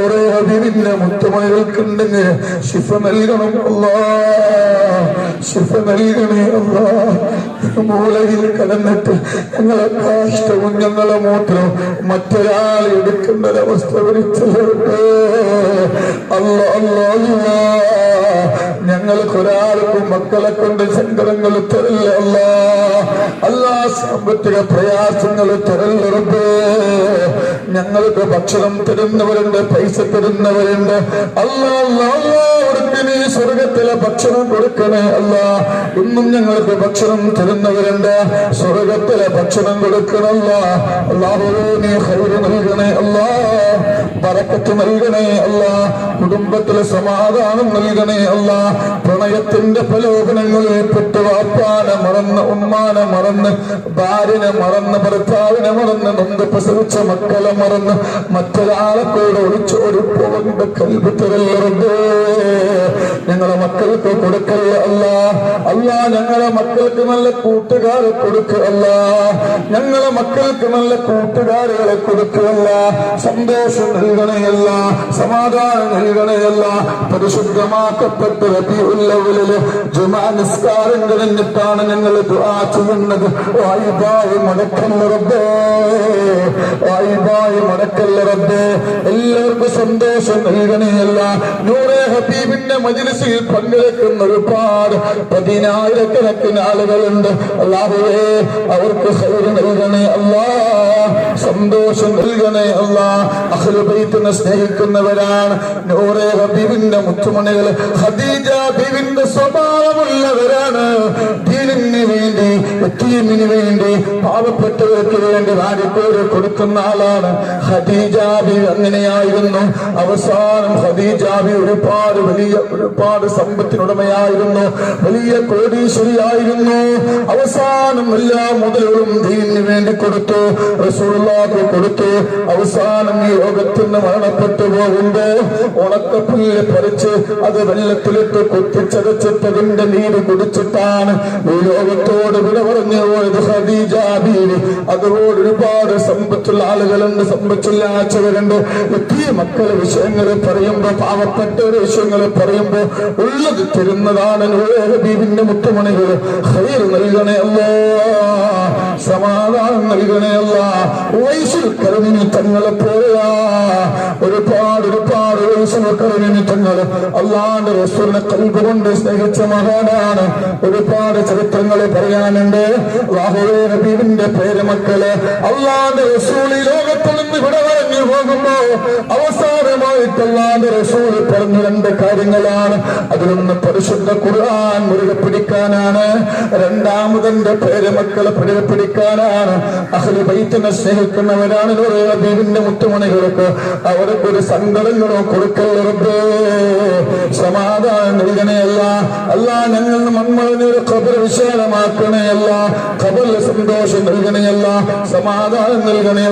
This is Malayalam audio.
നൂറെ ഹബീബിന്റെ മുത്തുമണികൾക്കുണ്ടെങ്കിൽ ശിഫ നൽകണം അല്ലാ. ശിഫ നൽകണേ അല്ലാ. മൂലയിൽ കടന്നിട്ട് ഞങ്ങളെ കാഷ്ടവും ഞങ്ങളെ മൂത്രവും മറ്റൊരാൾ എടുക്കേണ്ട ഒരവസ്ഥ വരുത്തേ അല്ല അല്ല. അല്ല ഞങ്ങൾക്ക് ഒരാൾക്കും മക്കളെ കൊണ്ട് സങ്കടങ്ങൾ തരില്ല അല്ല? സാമ്പത്തിക പ്രയാസങ്ങൾ തരല്ലറുണ്ട് ഞങ്ങൾക്ക് ഭക്ഷണം തരുന്നവരുണ്ട് പൈസ തരുന്നവരുണ്ട്. അല്ല അവർക്ക് നീ ഭക്ഷണം കൊടുക്കണേ അല്ല. ഇന്നും ഞങ്ങൾക്ക് ഭക്ഷണം തരുന്നവരുണ്ട്. സ്വർഗത്തിലെ ഭക്ഷണം കൊടുക്കണല്ല അല്ലാഹുവേ നീ ഹൈറ് നൽകണേ അല്ല. ബറക്കത്ത് നൽകണേ അല്ല. കുടുംബത്തിലെ സമാധാനം നൽകണേ അല്ല. പ്രണയത്തിന്റെ പ്രലോഭനങ്ങളിൽ പെട്ട് വാപ്പാനെ മറന്ന് ഉമ്മാനെ മറന്ന് ഭാര്യനെ മറന്ന് ഭർത്താവിനെ മറന്ന് നൊന്ത് പ്രസവിച്ച മക്കളെ മറന്ന് മറ്റൊരാളെ കൂടെ ഒളിച്ചോടി പോകുന്ന കൽവ് തരല്ലേ ഞങ്ങളെ മക്കൾക്ക് കൊടുക്കല്ല അല്ല? അല്ല ഞങ്ങളെ മക്കൾക്ക് നല്ല കൂട്ടുകാരെ കൊടുക്കുകയല്ല ഞങ്ങളെ മക്കൾക്ക് നല്ല കൂട്ടുകാരുകളെ കൊടുക്കുകയല്ല സന്തോഷം നൽകണയല്ല സമാധാനം നൽകണയല്ല പരിശുദ്ധമാക്കപ്പെട്ട റബിയുല്ലവലിൽ ജുമാ നിസ്കാരം കഴിഞ്ഞിട്ടാണ് ഞങ്ങൾ ദുആ ചെയ്യുന്നത്. വായുബായി മടക്കല്ലറബേ മടക്കല്ല റബ്ബേ. എല്ലാവർക്കും സന്തോഷം നൽകണയല്ല നൂറെ ഹബീബിന്റെ മജിലിസിൽ പങ്കെടുക്കുന്ന ഒരുപാട് പതിനായിരക്കണക്കിന് ആളുകളുണ്ട്. അല്ലാഹുവേ അവർക്ക് ഹൈറ് നൽകണേ അല്ലാ സന്തോഷം നൽകണേ അല്ലാ അഖ്ലുബൈത്തിനെ സ്നേഹിക്കുന്നവരാണ്. നൂറെ ഹബീബിന്റെ മുത്തുമണികൾ ഹദീജ ബീവിന്റെ സ്വഭാവമുള്ളവരാണ്. ദീനിന് വേണ്ടി യത്തീമിന് വേണ്ടി പാവപ്പെട്ടവർക്ക് വേണ്ടി വാരിപ്പേര് കൊടുക്കുന്ന ആളാണ് ഹദീജാബി അങ്ങനെയായിരുന്നു അവസാനം ഹദീജാബി ഒരുപാട് വലിയ ഒരുപാട് സമ്പത്തിനുടമയായിരുന്നു വലിയ കോടീശ്വരിയായിരുന്നു. അവസാനം എല്ലാ മുതലുകളും ദീനിന് വേണ്ടി കൊടുത്തു റസൂലുള്ളാഹിക്ക് കൊടുത്തു. അവസാനം ഈ ലോകത്തിൽ നിന്ന് മരണപ്പെട്ടു പോകുമ്പോ ഉണക്കപ്പുല്ല് പറിച്ച് അത് വെള്ളത്തിലിട്ട് കുത്തിച്ചതച്ചിട്ടതിന്റെ നീര് കുടിച്ചിട്ടാണ് ലോകത്തോട് വിട പറഞ്ഞു പോയത് ഹദീജ ബീവി അതുപോലെ ഒരുപാട് സമ്പത്തുള്ള ആളുകളുണ്ട് സമ്പത്തുള്ള ആച്ചവരുണ്ട്. എത്തിയ മക്കളെ വിഷയങ്ങൾ പറയുമ്പോ പാവപ്പെട്ടവരെ വിഷയങ്ങൾ പറയുമ്പോ ഉള്ളത് തരുന്നതാണ് നൂറെ ഹബീബിന്റെ മുത്തുമണികൾ ഹൈർ നൽകണേ സമാധാനം നൽകണേ വയസ്സിൽ കരുവിന് തങ്ങളെ പോയാ ഒരുപാട് ഒരുപാട് അള്ളാന്റെ റസൂലിനെ കൽബുകൊണ്ട് സ്നേഹിച്ച മഹാനാണ്. ഒരുപാട് ചരിത്രങ്ങൾ പറയാനുണ്ട്. നബീവിന്റെ പേര് മക്കൾ. അള്ളാന്റെ റസൂൽ ലോകത്തിൽ നിന്ന് പറഞ്ഞു പോകുമ്പോ അവസാനമായിട്ടല്ലാതെ റസൂൽ പറഞ്ഞ രണ്ട് കാര്യങ്ങളാണ്. അതിലൊന്ന് പരിശുദ്ധ ഖുർആൻ മുറുകെ പിടിക്കാനാണ് രണ്ടാമതെന്റെ പേരമക്കളെ പിടികെ പിടിക്കാനാണ് അഹ്ലു ബൈത്തിനെ സ്നേഹിക്കുന്നവരാണ് ദീപിന്റെ മുത്തുമണികൾക്ക് അവർക്ക് ഒരു സങ്കടങ്ങളോ കൊടുക്കല്ലേ സമാധാനം നൽകണയല്ല അല്ല. ഞങ്ങൾ മൺമളഞ്ഞൊരു ഖബർ വിശാലമാക്കണയല്ല ഖബറിൽ സന്തോഷം നൽകണയല്ല സമാധാനം നൽകണയല്ല